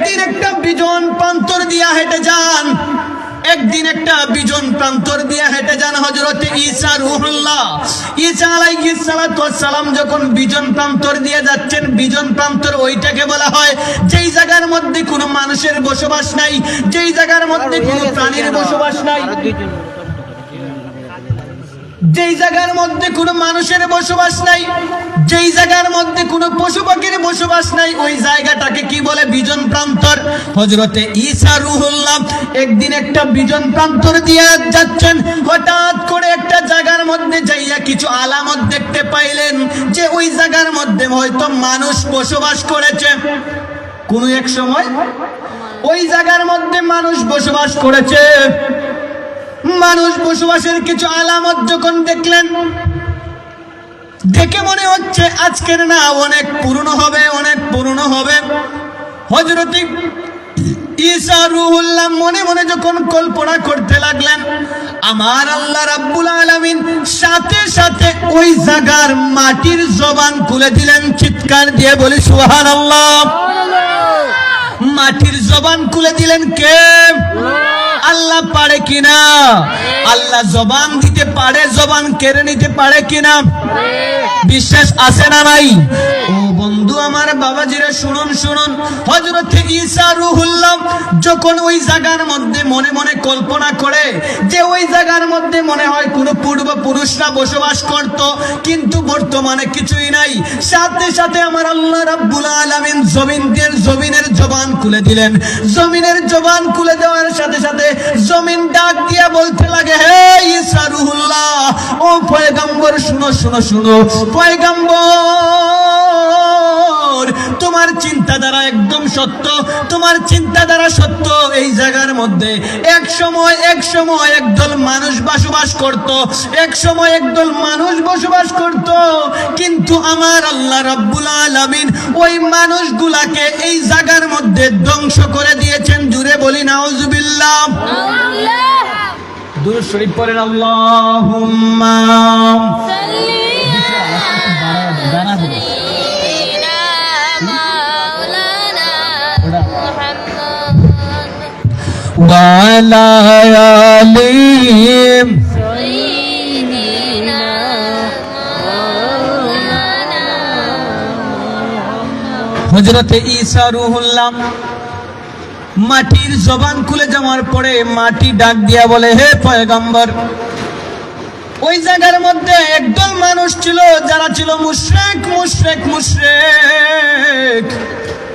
একদিন একটা বিজন প্রান্তর দিয়া হেঁটে যান। একদিন একটা বিজন প্রান্তর দিয়া হেঁটে যান হজরতে ঈসা রুহুল্লাহ। ঈসা আলাইহিস সালাতু সালাম যখন বিজন প্রান্তর দিয়ে যাচ্ছেন, বিজন প্রান্তর ওইটাকে বলা হয় যেই জায়গার মধ্যে কোনো মানুষের বসবাস নাই, যেই জায়গার মধ্যে কোনো প্রাণীর বসবাস নাই। যেই জায়গার মধ্যে কোনো মানুষের বসবাস নাই, যেই জায়গার মধ্যে কোনো পশু পাখির বসবাস নাই, ওই জায়গাটাকে কি বলে বিজন প্রান্তর? হজরতে ঈসা রুহুল্লাহ একদিন একটা বিজন প্রান্তর দিয়ে যাচ্ছেন। হঠাৎ করে একটা জায়গার মধ্যে যাইয়া কিছু আলামত দেখতে পাইলেন যে ওই জায়গার মধ্যে হয়তো মানুষ বসবাস করেছে। কোনো এক সময়? ওই জায়গার মধ্যে মানুষ বসবাস করেছে। মানুষ বসবাসের কিছু আলামত যখন দেখলেন, দেখে মনে হচ্ছে আজকের না অনেক পুরনো হবে, অনেক পুরনো হবে। হজরতি ঈসা রুহুল্লাহ মনে মনে যখন কল্পনা করতে লাগলেন, আমার আল্লাহ রাব্বুল আলামিন সাথে সাথে ওই জায়গার মাটির জবান খুলে দিলেন। চিৎকার দিয়ে বলি, সুবহানাল্লাহ। মাটির জবান খুলে দিলেন কে? আল্লাহ পারে কিনা? আল্লাহ জবান দিতে পারে, জবান কেড়ে নিতে পারে কিনা? বিশ্বাস আছে না নাই? বন্ধু, আমার শুনুন শুনুন। হজরত ঈসা রুহুল্লাহ যখন ওই জায়গার মধ্যে মনে মনে কল্পনা করে যে ওই জায়গার মধ্যে মনে হয় কোনো পূর্বপুরুষরা বসবাস করত, কিন্তু বর্তমানে কিছুই নাই। সাথে সাথে আমার আল্লাহ রাব্বুল আলামিন জমিনদের জমিনের জবান খুলে দিলেন। জমিনের জবান খুলে দেওয়ার সাথে সাথে জমিন ডাক দিয়া বলতে লাগে, হে ইসারুহুল্লাহ ও পয়গম্বর, শুনো শুনো শুনো, পয়গম্বর! তোমার চিন্তাধারা একদম সত্য তোমার চিন্তাধারা সত্য। এই জায়গার মধ্যে এক সময় এক সময় একদল মানুষ বসবাস করত এক সময় একদল মানুষ বসবাস করত। কিন্তু আমার আল্লাহ রাব্বুল আলামিন ওই মানুষগুলাকে এই জায়গার মধ্যে ধ্বংস করে দিয়েছেন। জুড়ে বলি নাউজুবিল্লাহ। দুরূদ শরীফ পড়েন আল্লাহুম্মা। ওয়ালা আলিম হজরতে মাটির জবান খুলে যাওয়ার পরে মাটি ডাক দিয়া বলে, হে পয়গম্বর, ওই জায়গার মধ্যে একদল মানুষ ছিল, যারা ছিল মুশরেক মুশরেক মুশরেক।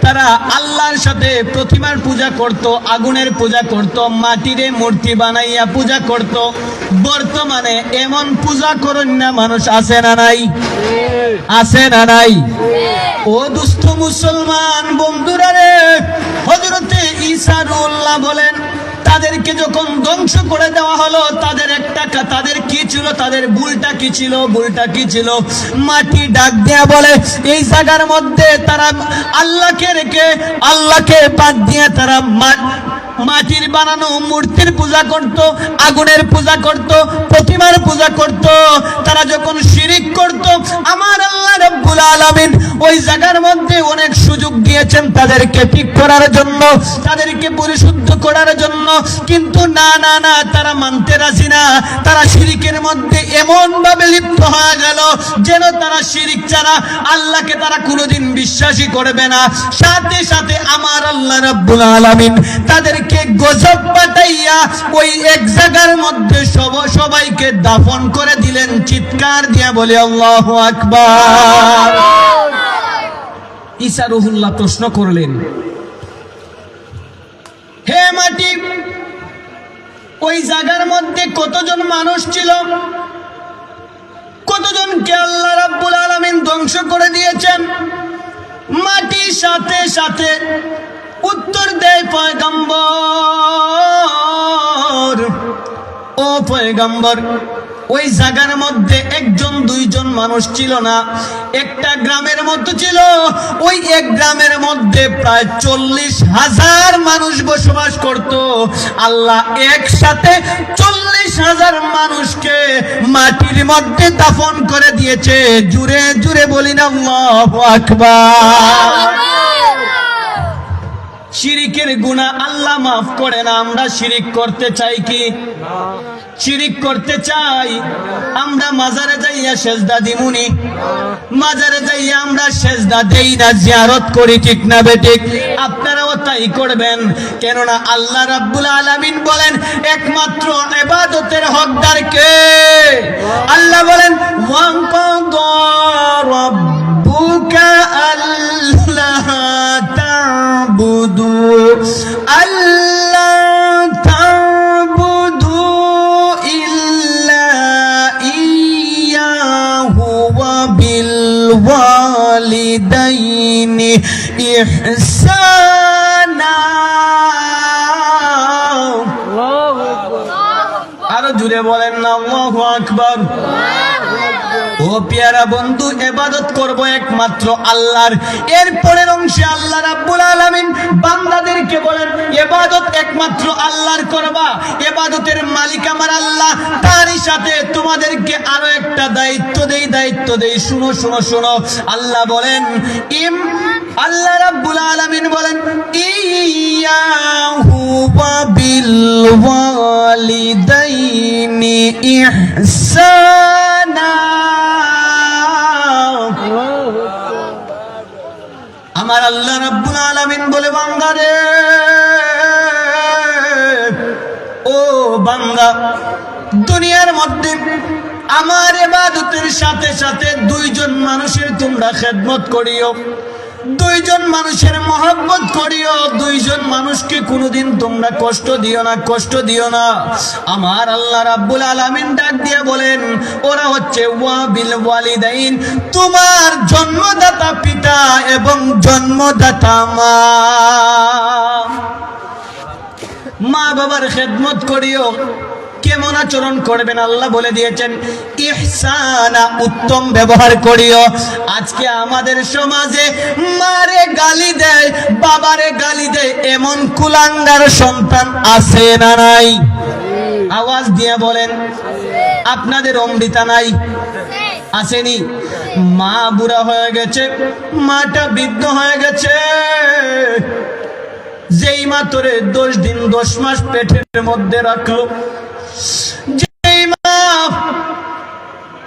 তারা আল্লাহর সাথে প্রতিমার পূজা করত, আগুনের পূজা করত, মাটিরে মূর্তি বানাইয়া পূজা করত। বর্তমানে এমন পূজা করেন না মানুষ, আছে না নাই? আছে না নাই? ও দুস্থ মুসলমান বন্ধুরা রে হজরতে ঈসারুল্লাহ বলেন তাদেরকে যখন ধ্বংস করে দেওয়া হলো, তাদের একটা তাদের কি ছিল? তাদের ভুলটা কি ছিল? ভুলটা কি ছিল? মাটি ডাক দেয়া বলে, এই জায়গার মধ্যে তারা আল্লাহকে রেখে, আল্লাহকে বাদ দিয়ে তারা মাটির বানানো মূর্তির পূজা করত, আগুনের পূজা করত, প্রতিমার পূজা করত। তারা যখন শিরিক করত, আমার রব্বুল আলামিন ওই জায়গার মধ্যে অনেক সুযোগ দিয়েছেন তাদেরকে ঠিক করার জন্য, তাদেরকে পরিশুদ্ধ করার জন্য। কিন্তু না না না, তারা মানতে রাজি না। তারা শিরিকের মধ্যে এমন ভাবে লিপ্ত হয়ে গেল যেন তারা শিরিক ছাড়া আল্লাহকে তারা কোনোদিন বিশ্বাসই করবে না। সাথে সাথে আমার আল্লাহ রাব্বুল আলামিন তাদেরকে গজব পাঠাইয়া ওই এক জায়গার মধ্যে সব, সবাইকে দাফন করে দিলেন, চিৎকার দিয়া বলে, আল্লাহু আকবার। ঈসা রুহুল্লাহ প্রশ্ন করলেন, হে মাটি, ওই জায়গার মধ্যে কতজন মানুষ ছিল? কতজনকে আল্লাহ রাব্বুল আলামিন ধ্বংস করে দিয়েছেন? মাটির সাথে সাথে উত্তর দেয় পয়গম্বর। ও পয়গম্বর, ওই জায়গার মধ্যে একজন, দুইজন মানুষ ছিল না। একটা গ্রামের মতো ছিল, ওই এক গ্রামের মধ্যে প্রায় চল্লিশ হাজার মানুষ বসবাস করত। আল্লাহ একসাথে চল্লিশ হাজার মানুষকে মাটির মধ্যে দাফন করে দিয়েছে। জুড়ে জুড়ে বলি না আকবার। শিরিকের গুণা আল্লাহ মাফ করে না, আমরা শিরিক করতে চাই কি? শিরিক করতে চাই, আমরা মাজারে যাইয়া সেজদা দিমুনি। মাজারে যাইয়া আমরা সেজদা দেই না, জিয়ারত করি, ঠিক না বেঠিক আপনারাও তাই করবেন। কেননা আল্লাহ রাব্বুল আলামিন বলেন, একমাত্র ইবাদতের হকদার কে? আল্লাহ বলেন, ওয়ান রাব্বুকা আল্লাহ তা'বুদু আল্লাহ تعبدوا إلا إياه وبالوالدين إحسانا আরো জুড়ে বলেন না আল্লাহু আকবার ও পেয়ারা বন্ধু, এবাদত করব একমাত্র আল্লাহর। এর পরের অংশে আল্লাহ রাব্বুল আলামিন বান্দাদেরকে বলেন, এবাদত একমাত্র আল্লাহর করবা। এবাদতের মালিক আমার আল্লাহ। তারই সাথে তোমাদেরকে আরও একটা দায়িত্ব দেই দায়িত্ব দেই। শুনো শুনো শুনো। আল্লাহ বলেন, ইম আল্লাহ রাব্বুল আলামিন বলেন, ইয়াহু বিল ওয়ালিদাইনি ইহসানা। আমার আল্লাহ রাব্বুল আলামিন বলে বান্দারে ও বান্দা, দুনিয়ার মধ্যে আমার এবাদতের সাথে সাথে দুইজন মানুষের তোমরা খেদমত করিও। দুইজন মানুষের মহব্বত করিও, দুইজন মানুষকে কোনোদিন তোমরা কষ্ট দিও না, কষ্ট দিও না। আমার আল্লাহ রাব্বুল আলামিন ডাক দিয়ে বলেন, ওরা হচ্ছে ওয়াবিল ওয়ালিদাইন, তোমার জন্মদাতা পিতা এবং জন্মদাতা মা। মা বাবার খেদমত করিও কেমন আচরণ করবেন? আল্লাহ বলে দিয়েছেন, ইহসানা উত্তম ব্যবহার করিও। আজকে আমাদের সমাজে মারে গালি দেয়, বাবারে গালি দেয়, এমন কুলাঙ্গার সন্তান আছে না নাই? আওয়াজ দিয়ে বলেন, আপনাদের অমৃতা নাই? আসেনি। মা বুড়া হয়ে গেছে, মাটা বৃদ্ধ হয়ে গেছে। যেই মা তোরে দশ দিন দশ মাস পেটের মধ্যে রাখল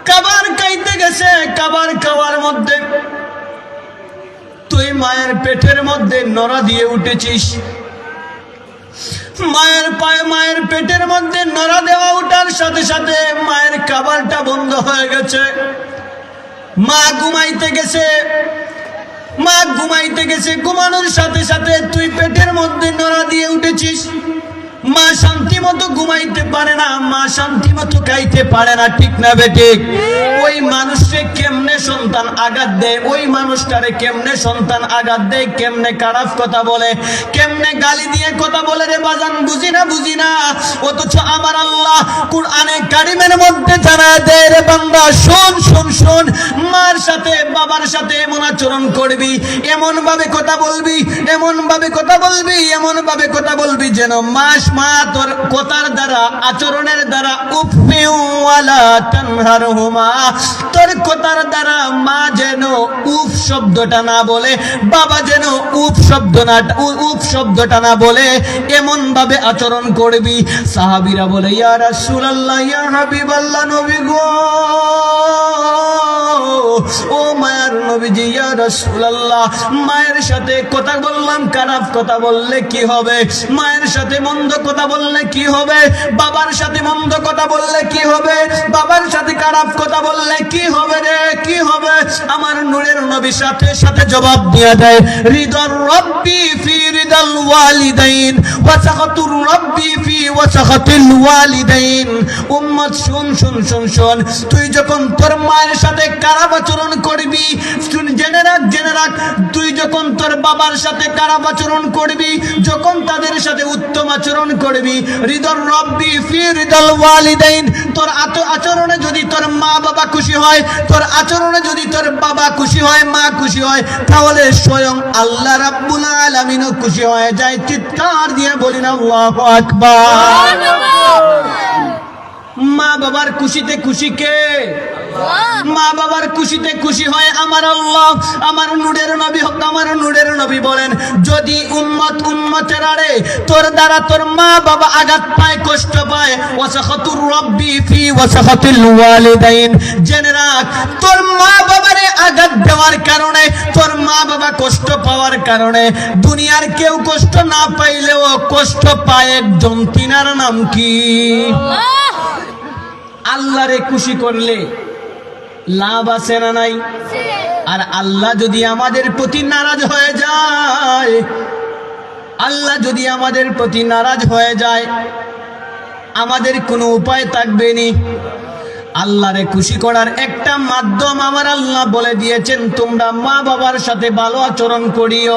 কাবার খাইতে গেছে, কাবার খাওয়ার মধ্যে। তুই মায়ের পেটের মধ্যে নড়া দিয়ে উঠেছিস। মায়ের পায়ে মায়ের পেটের মধ্যে নড়া দেওয়া উঠার সাথে সাথে মায়ের খাবারটা বন্ধ হয়ে গেছে। মা ঘুমাইতে গেছে। মা ঘুমাইতে গেছে, ঘুমানোর সাথে সাথে তুই পেটের মধ্যে নড়া দিয়ে উঠেছিস। মা শান্তি মতো ঘুমাইতে পারে না, মা শান্তি মতো খাইতে পারে না, ঠিক না বেঠিক ওই মানুষে কেমনে সন্তান আঘাত দেয়? ওই মানুষটারে কেমনে সন্তান আঘাত দেয়? কেমনে খারাপ কথা বলে? কেমনে গালি দিয়ে কথা বলে রে বাজান? বুঝি না বুঝি না। অথচ আমার আল্লাহ কুরআনে কারিমের মধ্যে জানা দেয়, রে বান্দা, শোন শোন শোন। মার সাথে, বাবার সাথে এমন আচরণ করবি এমন ভাবে কথা বলবি এমন ভাবে কথা বলবি এমন ভাবে কথা বলবি যেন মাস তোর কথার দ্বারা, আচরণের দ্বারা তোর কথার দ্বারা মা যেন না বলে, বাবা যেন বলে এমন ভাবে আচরণ করবি। সাহাবিরা বলে, ইয়া রাসূলুল্লাহ, ইয়া হাবিবাল্লাহ, নবী গো। ও মায়ের নবীজি, ইয়া রাসূলুল্লাহ, মায়ের সাথে কথা বললাম, খারাপ কথা বললে কি হবে? মায়ের সাথে মন্দ কথা বললে কি হবে? বাবার সাথে মন্দ কথা বললে কি হবে? বাবার সাথে খারাপ কথা বললে কি হবে রে? কি হবে? আমার নূরের নবী সাথে সাথে জবাব দিয়ে দেয়, রিদর রব্বি ফি রিদাল ওয়ালিদাইন, ওয়া সাখাতুর রব্বি ফি ওয়া সাখাতিল ওয়ালিদাইন। উম্মত, শুন শুন শুন শুন, তুই যখন তোর মায়ের সাথে খারাপ আচরণ করবি? জেনে রাখ জেনে রাখ। তুই যখন তোর বাবার সাথে খারাপ আচরণ করবি, যখন তাদের সাথে উত্তম আচরণ করবি হৃদর রব্বি ফি হৃদল ওয়ালিদাইন। তোর আচরণে যদি তোর মা বাবা খুশি হয়, তোর আচরণে যদি তোর বাবা খুশি হয়, মা খুশি হয়, তাহলে স্বয়ং আল্লাহ রাব্বুল আলামিনও খুশি হয়ে যায়। চিৎকার দিয়ে বলি না আল্লাহু আকবার। মা বাবার খুশিতে খুশি কে? মা বাবার খুশিতে খুশি হয় আমার আল্লাহ। আমার নুরের নবী হোক আমার নুরের নবী বলেন যদি উম্মত উম্মতের আড়ে তোর দ্বারা তোর মা বাবা আঘাত পায় কষ্ট পায় ওয়াসাখাতুর রব্বি ফি ওয়াসাখাতিল ওয়ালিদাইন। জেনে রাখ তোর মা বাবারে আঘাত দেওয়ার কারণে তোর মা বাবা কষ্ট পাওয়ার কারণে দুনিয়ার কেউ কষ্ট না পাইলেও কষ্ট পায় একজন তিনার নাম কি? আল্লাহরে খুশি করলে লাভ আছে না নাই? আর আল্লাহ যদি আমাদের প্রতি নারাজ হয়ে যায়, আল্লাহ যদি আমাদের প্রতি নারাজ হয়ে যায়, আমাদের কোনো উপায় থাকবে নি। আল্লাহরে খুশি করার একটা মাধ্যম আমার আল্লাহ বলে দিয়েছেন, তোমরা মা বাবার সাথে ভালো আচরণ করিও,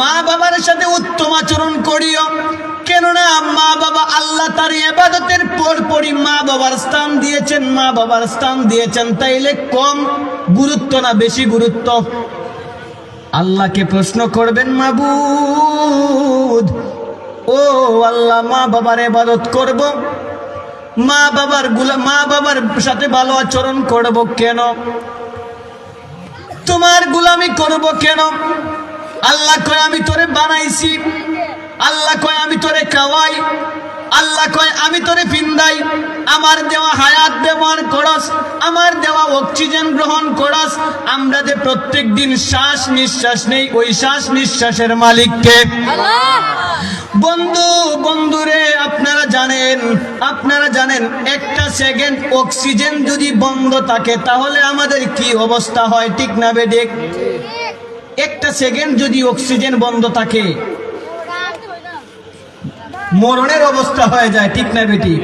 মা বাবার সাথে উত্তম আচরণ করিও। কেননা মা বাবা আল্লাহ তার এবাদতের পরপরই মা বাবার স্থান দিয়েছেন, মা বাবার স্থান দিয়েছেন। তাইলে কম গুরুত্ব না বেশি গুরুত্ব? আল্লাহকে প্রশ্ন করবেন, মাবুদ, ও আল্লাহ, মা বাবার এবাদত করব? মা বাবারগুলা, মা বাবার সাথে ভালো আচরণ করব কেন? তোমার গুলামি করব কেন? আল্লাহ করে আমি তোরে বানাইছি। আল্লাহ কয় আমি তোরে খাওয়াই আল্লাহ কয় আমি তোরে ফিন্দাই আমার দেওয়া হায়াত ব্যবহার করস আমার দেওয়া অক্সিজেন গ্রহণ করস আমরা যে প্রত্যেক দিন শ্বাস নিঃশ্বাস নেই ওই শ্বাস নিঃশ্বাসের মালিককে। বন্ধু বন্ধুরে আপনারা জানেন আপনারা জানেন একটা সেকেন্ড অক্সিজেন যদি বন্ধ থাকে তাহলে আমাদের কি অবস্থা হয়? ঠিক না বেডেক একটা সেকেন্ড যদি অক্সিজেন বন্ধ থাকে মরণের অবস্থা হয়ে যায় ঠিক না বেটি?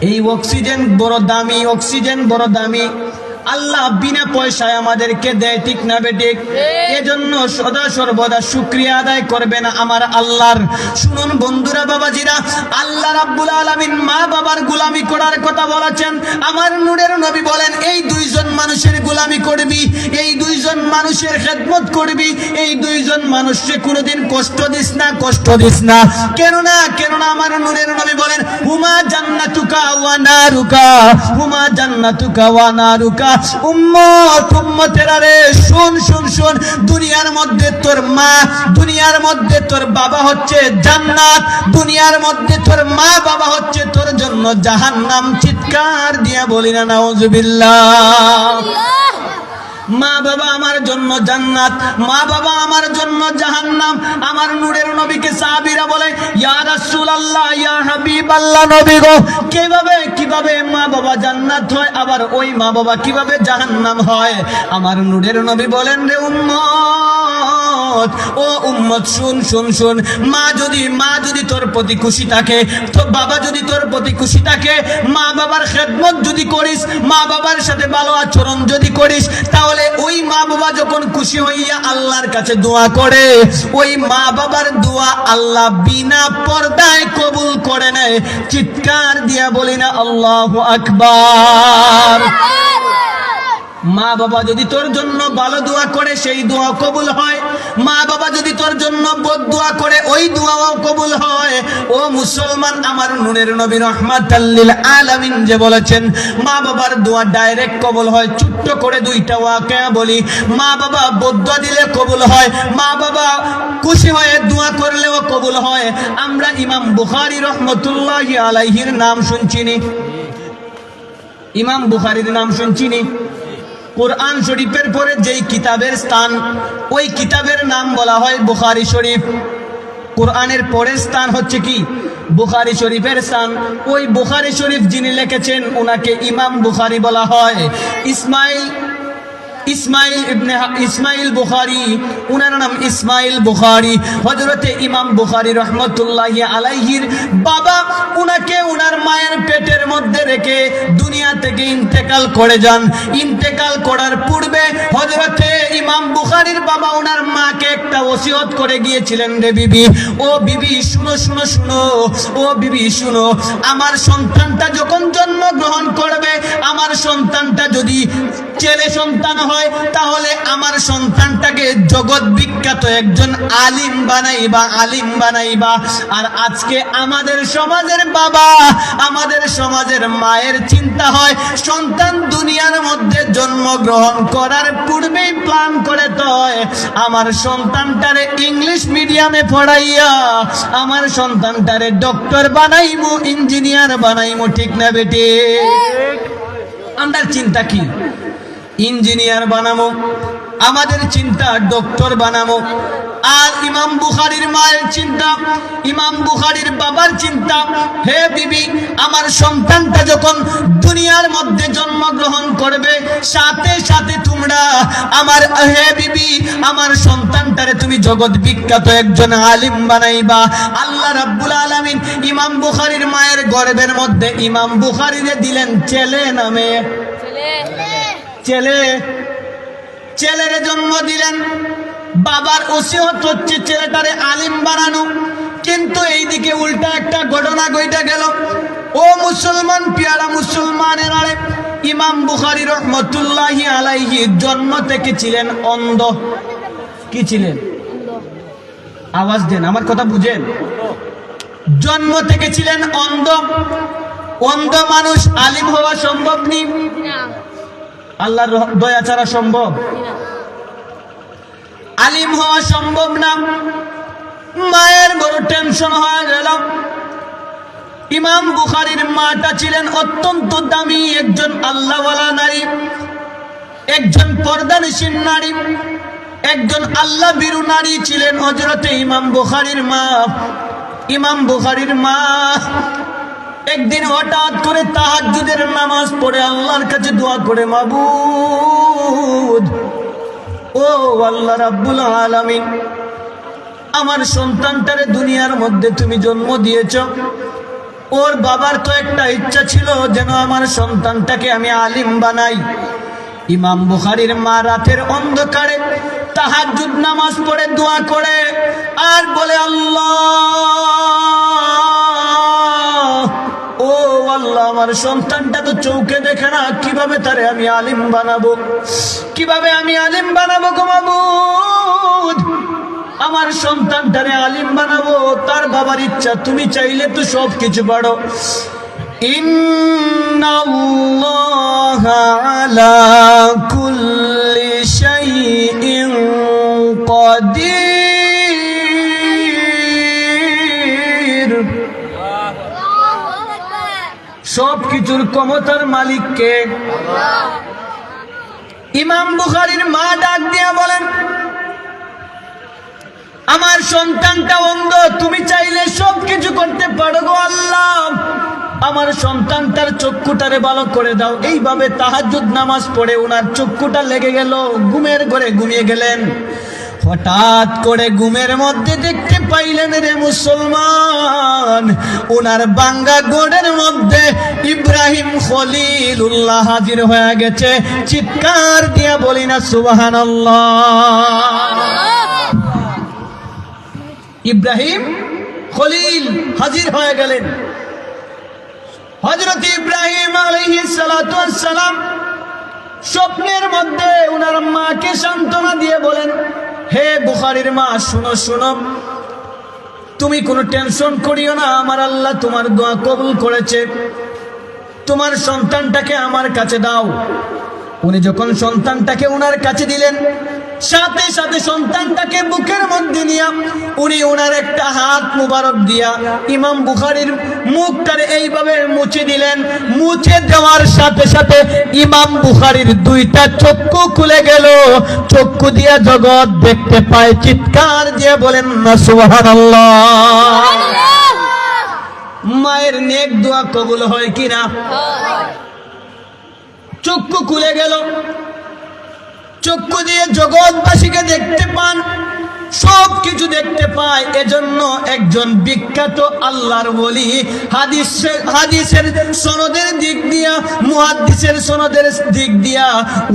এই অক্সিজেন বড় দামি অক্সিজেন বড় দামি। আল্লাহ বিনা পয়সায় আমাদেরকে দেয় ঠিক না বেটিক এজন্য সদা সর্বদা শুক্রিয়া আদায় করবে না আমার আল্লাহর। শুনুন বন্ধুরা বাবাজিরা আল্লাহ রাব্বুল আলামিন মা বাবার গুলামি করার কথা বলেছেন। আমার নূরের নবী বলেন এই দুইজন মানুষের গুলামি করবি এই দুইজন মানুষের খেদমত করবি এই দুইজন মানুষকে কোনোদিন কষ্ট দিস না কষ্ট দিস না। কেননা কেননা আমার নূরের নবী বলেন হুমা জান্নাতুকা ওয়া নারুকা হুমা জান্নাতুকা ওয়া নারুকা। উম্মত শুন শুন। দুনিয়ার মধ্যে তোর মা, দুনিয়ার মধ্যে তোর বাবা হচ্ছে জান্নাত। দুনিয়ার মধ্যে তোর মা, বাবা হচ্ছে তোর জন্য জাহান্নাম। চিৎকার দিয়া বলি না, নাউজুবিল্লাহ। মা বাবা আমার জন্য জান্নাত, মা বাবা আমার জন্য জাহান্নাম। আমার নূরের নবীকে সাহাবীরা বলে, ইয়া রাসূলুল্লাহ, ইয়া হাবিবাল্লাহ নবী গো। কীভাবে কীভাবে মা বাবা জান্নাত হয়, আবার ওই মা বাবা কীভাবে জাহান্নাম হয়? আমার নূরের নবী বলেন, রে উম্মত ও উম্মত, শুন শুন শুন। মা যদি মা যদি তোর প্রতি খুশি থাকে, তো বাবা যদি তোর প্রতি খুশি থাকে, মা বাবার খেদমত যদি করিস, মা বাবার সাথে ভালো আচরণ যদি করিস, তাহলে ওই মা বাবা যখন খুশি হইয়া আল্লাহর কাছে দোয়া করে, ওই মা বাবার দোয়া আল্লাহ বিনা পর্দায় কবুল করে নেয়। চিৎকার দিয়া বলি না, আল্লাহ আকবার। মা বাবা যদি তোর জন্য ভালো দোয়া করে, সেই দোয়া কবুল হয়। মা বাবা যদি তোর জন্য বদ দোয়া করে, ওই দোয়াও কবুল হয়। ও মুসলমান, আমার নুনের নবী রহমাতাল্লিল আলামিন যে বলেছেন, মা বাবার দোয়া ডাইরেক্ট কবুল হয়, ছোট্ট করে দুইটা ওয়াকে বলি। মা বাবা বদ্ধ দিলে কবুল হয়, মা বাবা খুশি হয়ে দোয়া করলেও কবুল হয়। আমরা ইমাম বুখারী রহমতুল্লাহ আলাইহির নাম শুনছিনি ইমাম বুখারীর নাম শুনছিনি কোরআন শরীফের পরে যেই কিতাবের স্থান, ওই কিতাবের নাম বলা হয় বুখারি শরীফ। কোরআনের পরের স্থান হচ্ছে কি? বুখারি শরীফের স্থান। ওই বুখারি শরীফ যিনি লিখেছেন ওনাকে ইমাম বুখারি বলা হয়। ইসমাইল ইসমাইল ইবনে ইসমাইল বুখারি, উনার নাম ইসমাইল বুখারি। হজরতে ইমাম বুখারি রহমতুল্লাহ আলাইহির বাবা উনাকে উনার মায়ের পেটের মধ্যে রেখে দুনিয়া থেকে ইন্তেকাল করে যান। ইন্তেকাল করার পূর্বে হজরতে ইমাম বুখারির বাবা উনার মাকে একটা ওসিয়ত করে গিয়েছিলেন রে বিবি। ও বিবি, শুনো শুনো শুনো। ও বিবি, শুনো। আমার সন্তানটা যখন জন্মগ্রহণ করবে, আমার সন্তানটা যদি ছেলে সন্তান হয় তাহলে আমার সন্তানটাকে জগৎ বিখ্যাত একজন আলিম বানাইবা আলিম বানাইবা। আর আজকে আমাদের সমাজের বাবা আমাদের সমাজের মায়ের চিন্তা হয় সন্তান দুনিয়ার মধ্যে জন্মগ্রহণ করার পূর্বেই প্ল্যান করে তো হয়, আমার সন্তানটারে ইংলিশ মিডিয়ামে পড়াইয়া আমার সন্তানটারে ডক্টর বানাইমু ইঞ্জিনিয়ার বানাইমু ঠিক না বেটে? আমরা চিন্তা কি? ইঞ্জিনিয়ার বানাবো আমাদের চিন্তা ডক্টর বানাবো আর ইমাম বুখারির মায়ের চিন্তা, ইমাম বুখারির বাবার চিন্তা। হে বিবি, আমার সন্তানটা যখন দুনিয়ার মধ্যে জন্মগ্রহণ করবে, সাথে সাথে তোমরা আমার, হে বিবি, আমার সন্তানটারে তুমি জগৎ বিখ্যাত একজন আলিম বানাইবা। আল্লাহ রাব্বুল আলামিন ইমাম বুখারির মায়ের গর্বের মধ্যে ইমাম বুখারিরে দিলেন, ছেলে নামে। ছেলে। ছেলের জন্ম দিলেন, বাবার ওসিয়ত হচ্ছে ছেলেটারে আলিম বানানো। কিন্তু এইদিকে উল্টা একটা ঘটনা ঘটে গেল। ও মুসলমান, পিয়ারা মুসলমানের আরে ইমাম বুখারি রহমতুল্লাহি আলাইহি জন্ম থেকে ছিলেন অন্ধ। কি ছিলেন? আওয়াজ দেন, আমার কথা বুঝেন। জন্ম থেকে ছিলেন অন্ধ। অন্ধ মানুষ আলিম হওয়া সম্ভব নেই। আল্লাহর দয়া ছাড়া সম্ভব। আলিম হওয়া সম্ভব না। মায়ের বড় টেনশন হয়ে গেল ইমাম বুখারির মাটা ছিলেন অত্যন্ত দামি একজন আল্লাহওয়ালা নারী, একজন পর্দানিসীন নারী, একজন আল্লাহ বীরু নারী ছিলেন হজরতে ইমাম বুখারির মা। ইমাম বুখারির মা একদিন হঠাৎ করে তাহাজ্জুদের নামাজ পড়ে আল্লাহর কাছে দোয়া করে, মাবুদ, ও আল্লাহ রাব্বুল আলামিন, আমার সন্তানটারে দুনিয়ার মধ্যে তুমি জন্ম দিয়েছ। ওর বাবার তো একটা ইচ্ছা ছিল যেন আমার সন্তানটাকে আমি আলিম বানাই। ইমাম বুখারির মা রাতের অন্ধকারে তাহাজ্জুদ নামাজ পড়ে দোয়া করে, আর বলে, আল্লাহ আল্লাহ, আমার সন্তানটা তো চৌকে দেখে না, কীভাবে তারে আমি আলিম বানাবো? কীভাবে আমি আলিম বানাবো গো মাবুদ আমার সন্তানটারে আলিম বানাবো, তার বাবার ইচ্ছা, তুমি চাইলে তো সব কিছু পারো। ইন্নাল্লাহা কুল্লি শাইইন কাদির। সব কিছুর ক্ষমতার মালিককে ইমাম বুখারির মা ডাক দিয়া বলেন, আমার সন্তানটা অন্ধ, তুমি চাইলে সব কিছু করতে পারো গো আল্লাহ। আমার সন্তানটার চক্ষুটারে ভালো করে দাও। এইভাবে তাহাজুদ নামাজ পড়ে ওনার চক্ষুটা লেগে গেল, ঘুমের ঘরে ঘুমিয়ে গেলেন। হঠাৎ করে ঘুমের মধ্যে দেখতে পাইলেন রে মুসলমান। ওনার বাঙ্গা গোড়ের মধ্যে ইব্রাহিম খলিল উল্লাহ হাজির হয়ে গেছে। চিৎকার দিয়া বলি না সুবাহান ইব্রাহিম খলিল হাজির হয়ে গেলেন। হজরত ইব্রাহিম সালাতু সালাম স্বপ্নের মধ্যে ওনার মাকে সান্ত্বনা দিয়ে বলেন হে বুখারির মা, শুনো শুনো। তুমি কোনো টেনশন করিও না, আমার আল্লাহ তোমার দোয়া কবুল করেছে। তোমার সন্তানটাকে আমার কাছে দাও। উনি যখন সন্তানটাকে ওনার কাছে দিলেন সাথে সাথে সন্তানটাকে বুকের মধ্যে নিয়া উনি ওনার একটা হাত মুবারক দিয়া ইমাম বুখারির মুখটারে এইভাবে মুছে দিলেন। মুছে দেওয়ার সাথে সাথে ইমাম বুখারির দুইটা চক্ষু খুলে গেল। চক্ষু দিয়া জগৎ দেখতে পায় চিৎকার দিয়ে বলেন না সুবহানাল্লাহ। মায়ের নেক দোয়া কবুল হয় কিনা? চক্ষু খুলে গেল। চক্ষু দিয়ে জগৎবাসীকে দেখতে পান, সব কিছু দেখতে পায়। এজন্য একজন বিখ্যাত আল্লাহর বলি হাদিস হাদিসের সনদের দিক দিয়া, মুহাদ্দিসের সনদের দিক দিয়া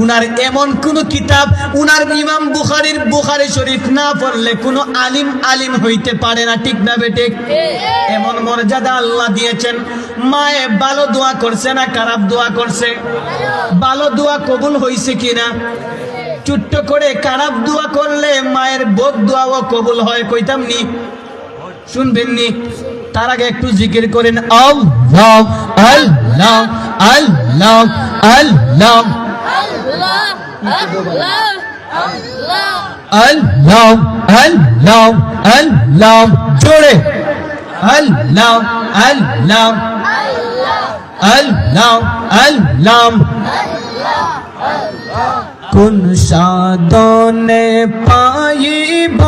উনার এমন কোন কিতাব, উনার ইমাম বুখারির বুখারী শরীফ না পড়লে কোনো আলিম আলিম হইতে পারে না, ঠিক না বেটে এমন মর্যাদা আল্লাহ দিয়েছেন। মায়ে ভালো দোয়া করছে না, খারাপ দোয়া করছে? ভালো দোয়া কবুল হইছে কিনা? চুট্ট করে খারাপ দোয়া করলে মায়ের বোধ দোয়াও কবুল হয়, কইতাম নি? শুনবেন নি? তার আগে একটু জিকির করেন, আল্লাহ আল্লাহ আল্লাহ আল্লাহ। আল্লাহ আল্লাহ আল্লাহ। জোরে, আল্লাহ আল্লাহ আল্লাহ আল্লাহ। কোন সাধনে পাইব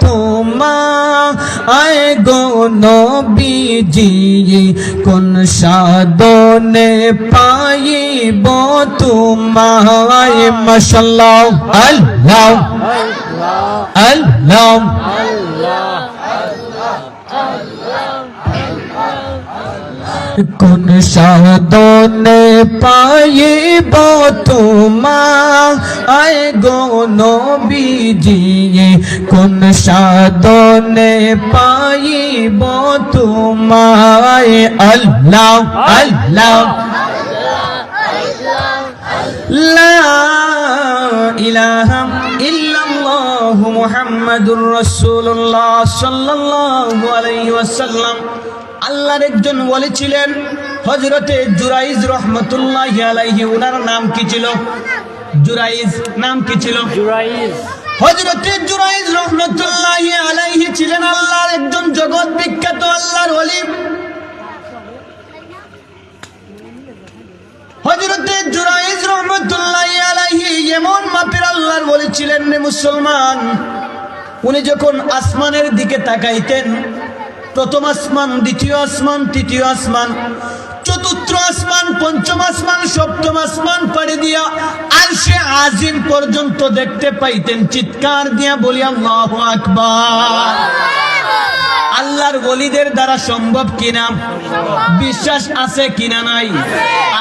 তোমা? আয় গো নবীজি কোন সাধনে পাইব তোমায় মাশাল্লাহ আল্লাহ আল্লাহ। কোন সাধনে পাইব তোমা আয় গো নবীজি, কোন সাধনে পাইব তোমায় আল্লাহ আল্লাহ। লা ইলাহা ইল্লাল্লাহ মুহাম্মাদুর রাসূলুল্লাহ সাল্লাল্লাহু আলাইহি আল্লাহর একজন ওলি ছিলেন হযরতে জুরাইজ রহমতুল্লাহ আলাইহি ওনার নাম কি ছিল? জুরাইজ নাম কি ছিল? জুরাইজ। হযরতে জুরাইজ রাহমাতুল্লাহি আলাইহি ছিলেন আল্লাহর একজন জগৎ বিখ্যাত আল্লাহর ওলি হজরতে জুরাইজ রহমতুল্লাহ আলাইহি এমন মাপের আল্লাহর বলেছিলেন রে মুসলমান। উনি যখন আসমানের দিকে তাকাইতেন প্রথম আসমান, দ্বিতীয় আসমান, তৃতীয় আসমান, চতুর্থ আসমান, পঞ্চম আসমান, সপ্তম আসমান পাড়ি দিয়া আর সে আজিম পর্যন্ত দেখতে পাইতেন। চিৎকার দিয়া বলি, আল্লাহ আকবার। আল্লাহর ওলিদের দ্বারা সম্ভব কিনা? বিশ্বাস আছে কিনা নাই?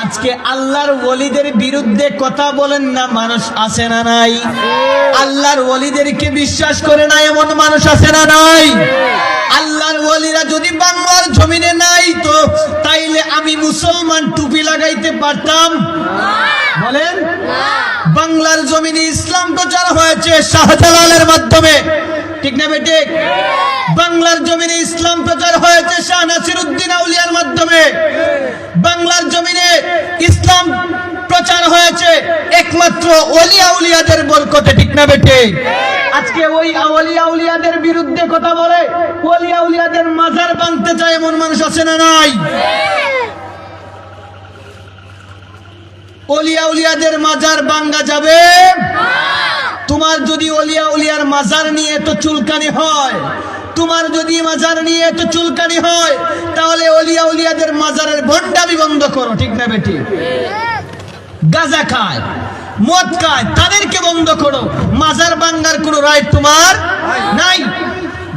আজকে আল্লাহর ওলিদের বিরুদ্ধে কথা বলেন না, মানুষ আছে না নাই? আল্লাহর ওলিদেরকে বিশ্বাস করে না, এমন মানুষ আছে না নাই? আল্লাহর ওলিরা যদি বাংলার জমিনে নাই তো, তাইলে আমি মুসলমান টুপি লাগাইতে পারতাম? বলেন? বাংলার জমিনে ইসলাম প্রচার হয়েছে শাহজালালের মাধ্যমে। ঠিক না বেটে বাংলার জমিনে ইসলাম প্রচার হয়েছে শাহ নাসিরুদ্দিন আউলিয়ার মাধ্যমে। বাংলার জমিনে ইসলাম প্রচার হয়েছে একমাত্র ওলি আউলিয়াদের বরকতে, ঠিক না বেটে আজকে ওই ওলি আউলিয়াদের বিরুদ্ধে কথা বলে ওলি আউলিয়াদের মাজার ভাঙতে চায় এমন মানুষ আছে না নাই? অলিয়া উলিয়াদের মাজার বাঙ্গা যাবে? তোমার যদি অলিয়া উলিয়ার মাজার নিয়ে তো চুলকানি হয়, তোমার যদি মাজার নিয়ে তো চুলকানি হয়, তাহলে অলিয়া উলিয়াদের মাজারের ভণ্ডামি বন্ধ করো, ঠিক না বেটি গাজা খায়, মদ খায়, তাদেরকে বন্ধ করো। মাজার বাঙ্গার কোনো রায় তোমার নাই।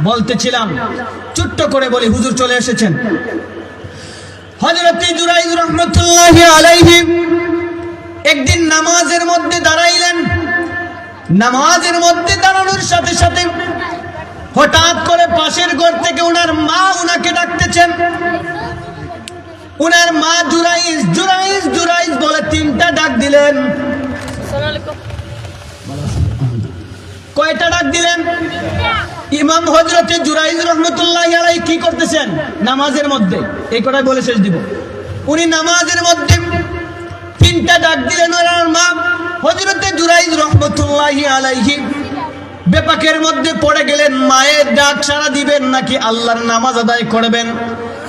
বলতেছিলাম, ছোট্ট করে বলি, হুজুর চলে এসেছেন। হজরত জুরাইজ রহমতুল্লাহ আলাইহি একদিন নামাজের মধ্যে দাঁড়াইলেন। নামাজের মধ্যে দাঁড়ানোর সাথে সাথে হঠাৎ করে পাশের ঘর থেকে ওনার মা ওনাকে ডাকতেছেন। উনার মা জুরাইজ জুরাইজ জুরাইজ বলে তিনটা ডাক দিলেন। কয়টা ডাক দিলেন? ইমাম হজরতে জুরাইজ রহমতুল্লাহ আলাই কি করতেছেন? নামাজের মধ্যে। এই কটাই বলে শেষ দিব। উনি নামাজের মধ্যে তিনটা ডাক দিলেন ওনার মা হজরতে জুরাইজ রহমতুল্লাহ আলাইহি। বেপাকের মধ্যে পড়ে গেলেন, মায়ের ডাক সারা দিবেন নাকি আল্লাহর নামাজ আদায় করবেন?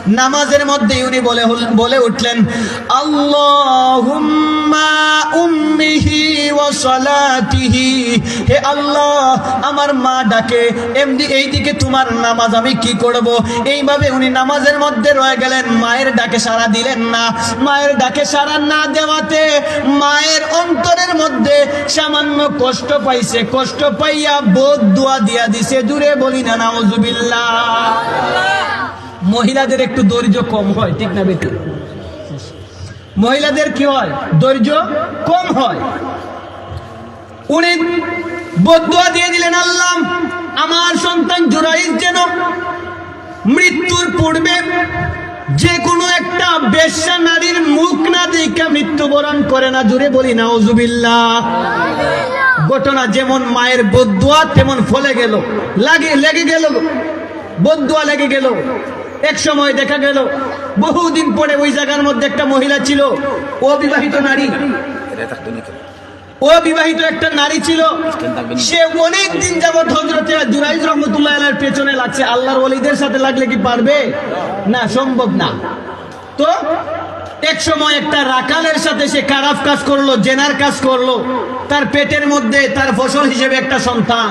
নামাজের মধ্যে উনি বলে বলে উঠলেন হে আল্লাহ, আমার মা ডাকে, এমনি এইদিকে তোমার নামাজ আমি কি করব? এইভাবে উনি নামাজের মধ্যে রয়ে গেলেন। মায়ের ডাকে সাড়া দিলেন না। মায়ের ডাকে সারা না দেওয়াতে মায়ের অন্তরের মধ্যে সামান্য কষ্ট পাইছে। কষ্ট পাইয়া বোধ দোয়া দিয়া দিছে। দূরে বলি না, নাউজুবিল্লাহ। মহিলাদের একটু ধৈর্য কম হয়, ঠিক না বেটি? মহিলাদের কি হয়? ধৈর্য কম হয়। উনি বদুয়া দিয়ে দিলেন, আল্লাহ, আমার সন্তান জোরাইজ যেন মৃত্যুর পূর্বে যে কোনো একটা বেশ্যা নারীর মুখ না দেখা মৃত্যুবরণ করে না। জুড়ে বলি না ওজুবিল্লাহ ঘটনা যেমন মায়ের বদুয়া, তেমন ফলে গেল। লাগে লেগে গেল, বদুয়া লেগে গেল। এক সময় দেখা গেল, বহুদিন পরে ওই জায়গার মধ্যে একটা মহিলা ছিল, অবিবাহিত নারী। অবিবাহিত একটা নারী ছিল, সে অনেক দিন যাবৎ হজরতে জুরাইজ রহমতুল্লাহ পেছনে লাগছে। আল্লাহর ওলিদের সাথে লাগলে কি পারবে? না, সম্ভব না। তো এক সময় একটা রাকালের সাথে সে খারাপ কাজ করল, জেনার কাজ করল। তার পেটের মধ্যে তার ফসল হিসেবে একটা সন্তান।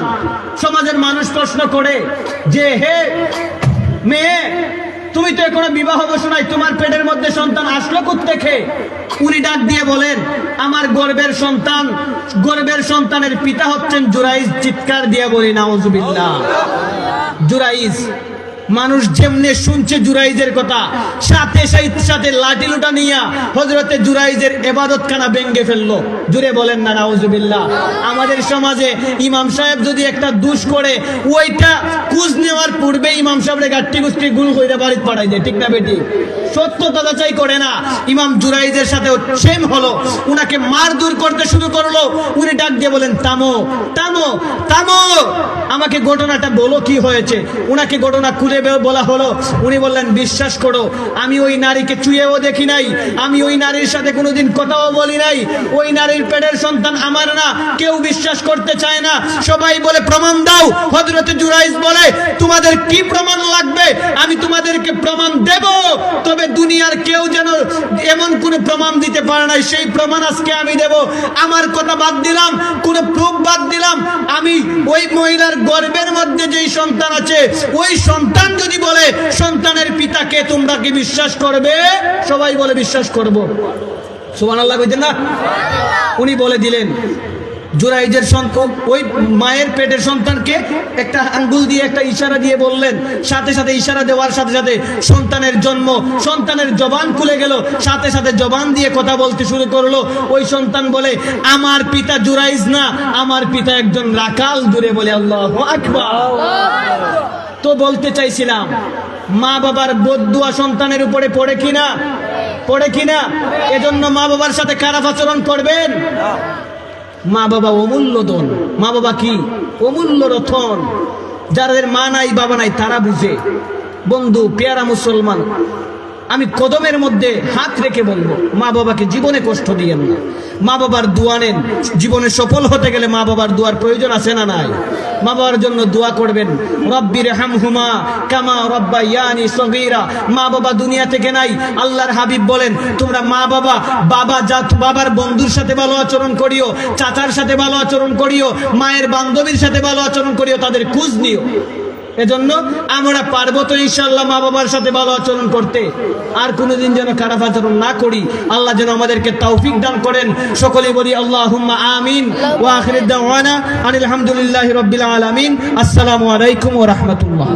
সমাজের মানুষ প্রশ্ন করে যে, হে মেয়ে, তুমি তো এখনও বিবাহ ঘোষণায় তোমার পেটের মধ্যে সন্তান আসলো থেকে উনি ডাক দিয়ে বলেন, আমার গর্বের সন্তান, গর্বের সন্তানের পিতা হচ্ছেন জুরাইজ, চিৎকার দিয়ে বলি, নাউজুবিল্লাহ। জুরাইজ মানুষ যেমনে শুনছে জুরাইজের কথা, সাথে সাথে লাঠি লুটা নিয়া হজরতে জুরাইজের এবাদত খানা ভেঙ্গে ফেলল। জুড়ে বলেন না, নাউজুবিল্লাহ। আমাদের সমাজে ইমাম সাহেব যদি একটা দুষ করে, ওইটা কুজ নেওয়ার পূর্বে ইমাম সাহেবের গাঠি গুষ্টি গুল কইরা বাড়িতে পাঠাই দেয়। ঠিক না বেটি? সত্য তদাচাই করে না, ইমাম জুরাইজের সাথে সেম হলো। উনাকে মার দূর করতে শুরু করল। উনি ডাক দিয়ে বলেন তামো তামো তামো আমাকে ঘটনাটা বলো কি হয়েছে? উনাকে ঘটনা খুলে বে- বলা হলো। উনি বললেন, বিশ্বাস করো, আমি ওই নারীকে চুয়েও দেখি নাই, আমি ওই নারীর সাথে কোনোদিন কথাও বলি নাই, ওই নারীর পেটের সন্তান আমার না, কেউ বিশ্বাস করতে চায় না। সবাই বলে, প্রমাণ দাও। হজরতে জুরাইজ বলে, তোমাদের কি প্রমাণ লাগবে? আমি তোমাদেরকে প্রমাণ দেব, তবে দুনিয়ার কেউ যেন এমন কোনো প্রমাণ দিতে পারে নাই, সেই প্রমাণ আজকে আমি দেব। আমার কথা বাদ দিলাম, কোনো প্রুফ বাদ দিলাম। আমি ওই মহিলার গর্বের মধ্যে যেই সন্তান আছে, ওই সন্তান যদি বলে, সন্তানের পিতাকে তোমরা কি বিশ্বাস করবে? সবাই বলে, বিশ্বাস করব। সুবান আল্লাহ কইতেন না? উনি বলে দিলেন, জুরাইজের সন্তান ওই মায়ের পেটের সন্তানকে একটা আঙ্গুল দিয়ে, একটা ইশারা দিয়ে বললেন, সাথে সাথে ইশারা দেওয়ার সাথে সাথে সন্তানের জন্ম, সন্তানের জবান খুলে গেল, সাথে সাথে জবান দিয়ে কথা বলতে শুরু করল। ওই সন্তান বলে, আমার পিতা জুরাইজ না, আমার পিতা একজন রাকাল। দূরে বলে আল্লাহ আকবার। তো বলতে চাইছিলাম, মা বাবার বদুয়া সন্তানের উপরে পড়ে কিনা পড়ে কিনা এজন্য মা বাবার সাথে খারাপ আচরণ করবেন? মা বাবা অমূল্য দন মা বাবা কি? অমূল্য রথন যাদের মা নাই, বাবা নাই, তারা বুঝে। বন্ধু, পেয়ারা মুসলমান আমি কদমের মধ্যে হাত রেখে বলব, মা বাবাকে জীবনে কষ্ট দিয়েন না। মা বাবার দোয়া নেন, জীবনে সফল হতে গেলে মা বাবার দোয়ার প্রয়োজন আছে না নাই? মা বাবার জন্য দোয়া করবেন রব্বির হামহুমা কামা রব্বা ইয়ানি সগীরা। মা বাবা দুনিয়া থেকে নাই, আল্লাহর হাবিব বলেন, তোমরা মা বাবা বাবা জাত, বাবার বন্ধুর সাথে ভালো আচরণ করিও, চাচার সাথে ভালো আচরণ করিও, মায়ের বান্ধবীর সাথে ভালো আচরণ করিও, তাদের খোঁজ নিও। এজন্য আমরা পারব তো ইনশাল্লাহ মা বাবার সাথে ভালো আচরণ করতে। আর কোনোদিন যেন খারাপ আচরণ না করি। আল্লাহ যেন আমাদেরকে তৌফিক দান করেন। সকলে বলি আল্লাহ আমিন। ওয়াহরিদ্দানা আলহামদুলিল্লাহ রবিল আলমিন। আসসালামু আলাইকুম ও রহমতুল্লাহ।